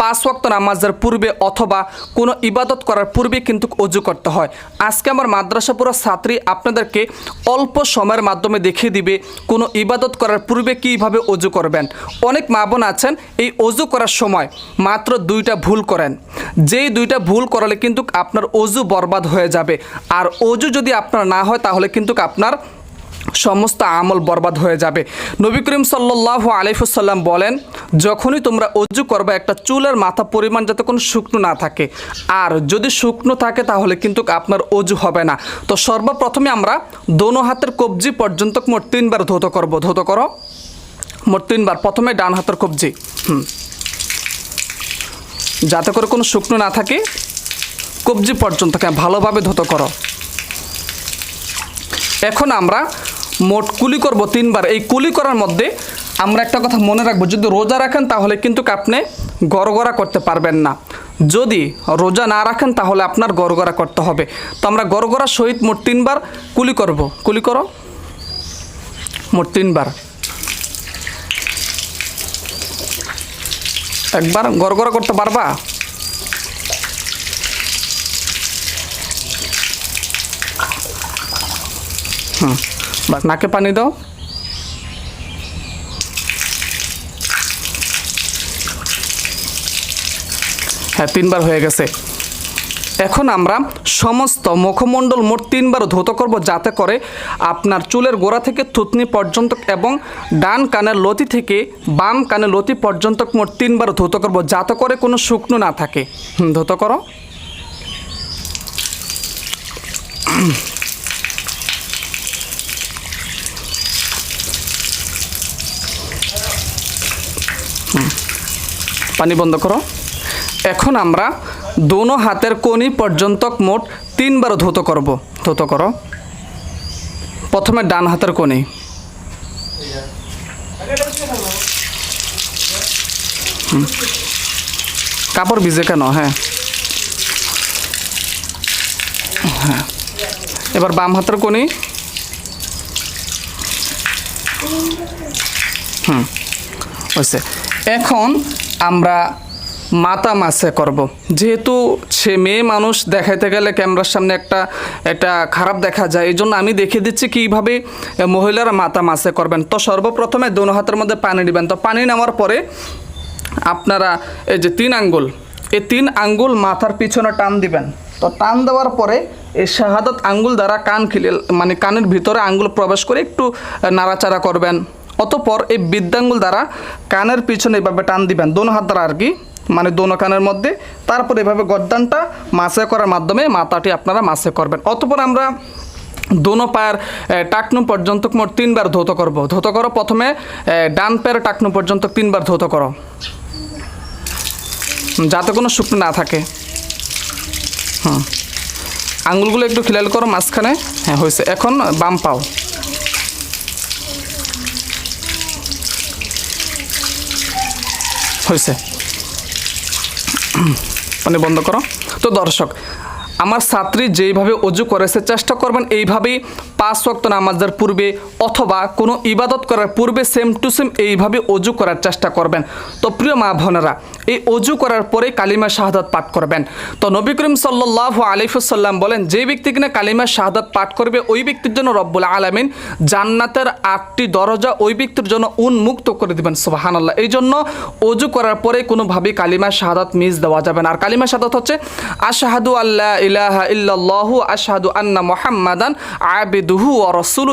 পাঁচ ওয়াক্ত নামাজের পূর্বে অথবা কোনো ইবাদত করার পূর্বে কিন্তু অজু করতে হয়। আজকে আমার মাদ্রাসা পুরো ছাত্রী আপনাদেরকে অল্প সময়ের মাধ্যমে দেখিয়ে দিবে কোনো ইবাদত করার পূর্বে কীভাবে অজু করবেন। অনেক মা বোন আছেন, এই অজু করার সময় মাত্র দুইটা ভুল করেন। যেই দুইটা ভুল করালে কিন্তু আপনার অজু বরবাদ হয়ে যাবে। আর অজু যদি আপনার না হয়, তাহলে কিন্তু আপনার সমস্ত আমল বরবাদ হয়ে যাবে। নবী করিম সাল্লাহ আলিফুসাল্লাম বলেন, যখনই তোমরা অজু করবে, একটা চুলের মাথা পরিমাণ যাতে কোনো শুকনো না থাকে। আর যদি শুকনো থাকে, তাহলে কিন্তু আপনার অজু হবে না। তো সর্বপ্রথমে আমরা দোনো হাতের কবজি পর্যন্ত মোট তিনবার ধৌত করব। ধৌত করো। মোট তিনবার। প্রথমে ডান হাতের কবজি। হুম। যাতে করে কোনো শুকনো না থাকে, কবজি পর্যন্ত ভালোভাবে ধৌত করো। এখন আমরা মোট কুলি করব তিনবার। এই কুলি করার মধ্যে আমরা একটা কথা মনে রাখব, যদি রোজা রাখেন তাহলে কিন্তু আপনি গড়গড়া করতে পারবেন না। যদি রোজা না রাখেন তাহলে আপনার গড়গড়া করতে হবে। তো আমরা গড়গড়া সহিত মোট তিনবার কুলি করব। কুলি করো। মোট তিনবার। একবার গড়গড়া করতে পারবা? হুম। বাস, নাকে পানি দাও। হ্যাঁ তিনবার হয়ে গেছে। এখন আমরা সমস্ত মুখমণ্ডল মোট তিনবার ধৌত করব যাতে করে আপনার চুলের গোড়া থেকে থুতনি পর্যন্ত এবং ডান কানের লতি থেকে বাম কানের লতি পর্যন্ত মোট তিনবার ধৌত করব যাতে করে কোনো শুকনো না থাকে। ধৌত করো। পানি বন্ধ করো। এখন আমরা দোনো হাতের কোনি পর্যন্ত মোট তিনবার ধৌত করব। ধৌত করো। প্রথমে ডান হাতের কোনি। কাপড় ভিজে কেন? হ্যাঁ। হ্যাঁ। এবার বাম হাতের কোনি হুম। হয়েছে। এখন আমরা মাতা মাসে করব। যেহেতু সে মেয়ে মানুষ দেখাইতে গেলে ক্যামেরার সামনে একটা একটা খারাপ দেখা যায় এই জন্য আমি দেখিয়ে দিচ্ছি কীভাবে মহিলারা মাথা মাসে করবেন। তো সর্বপ্রথমে দোনো হাতের মধ্যে পানি নেবেন তো পানি নেওয়ার পরে আপনারা এই যে তিন আঙ্গুল, এই তিন আঙ্গুল মাথার পিছনে টান দিবেন। তো টান দেওয়ার পরে এই শাহাদত আঙ্গুল দ্বারা কান খিলে মানে কানের ভিতরে আঙ্গুল প্রবেশ করে একটু নাড়াচাড়া করবেন। অতপর এই বৃদ্ধাঙ্গুল দ্বারা কানের পিছনে এভাবে টান দিবেন, দোনো হাত দ্বারা আর কি মানে দোনো কানের মধ্যে। তারপর এভাবে গদ্দানটা মাসে করার মাধ্যমে মাথাটি আপনারা মাসে করবেন। অতপর আমরা দোনো পায়ের টাকনু পর্যন্ত মোট তিনবার ধৌত করব। ধৌত করো, প্রথমে ডান পায়ের টাকনু পর্যন্ত তিনবার ধৌত করো। যাতে কোনো শুকনো না থাকে। হুম। আঙুলগুলো একটু খিলাল করো মাঝখানে। হ্যাঁ হয়েছে। এখন বাম পাও। হয়েছে। মানে বন্ধ করো। তো দর্শক আমার ছাত্রী যেইভাবে অজু করেছে চেষ্টা করবেন এইভাবেই পাঁচ ওয়াক্ত নামাজের পূর্বে অথবা কোনো ইবাদত করার পূর্বে সেম টু সেম এইভাবে অজু করার চেষ্টা করবেন। তো প্রিয় মা বোনেরা, এই অজু করার পরে কালিমা শাহাদাত পাঠ করবেন। তো নবী করিম সাল্লাহ আলিফুসাল্লাম বলেন, যে ব্যক্তি কিনা কালিমা শাহাদাত পাঠ করবে, ওই ব্যক্তির জন্য রব্বুল আলমিন জান্নাতের আটটি দরজা ওই ব্যক্তির জন্য উন্মুক্ত করে দিবেন সুবাহান আল্লাহ এই জন্য অজু করার পরে কোনোভাবেই কালিমা শাহাদাত মিস দেওয়া যাবে না। আর কালিমা শাহাদাত হচ্ছে, আশাহাদু আল্লাহ ইলাহা ইল্লাল্লাহু, আশহাদু আন্না মুহাম্মাদান আবিদুহু ওয়া রাসূলু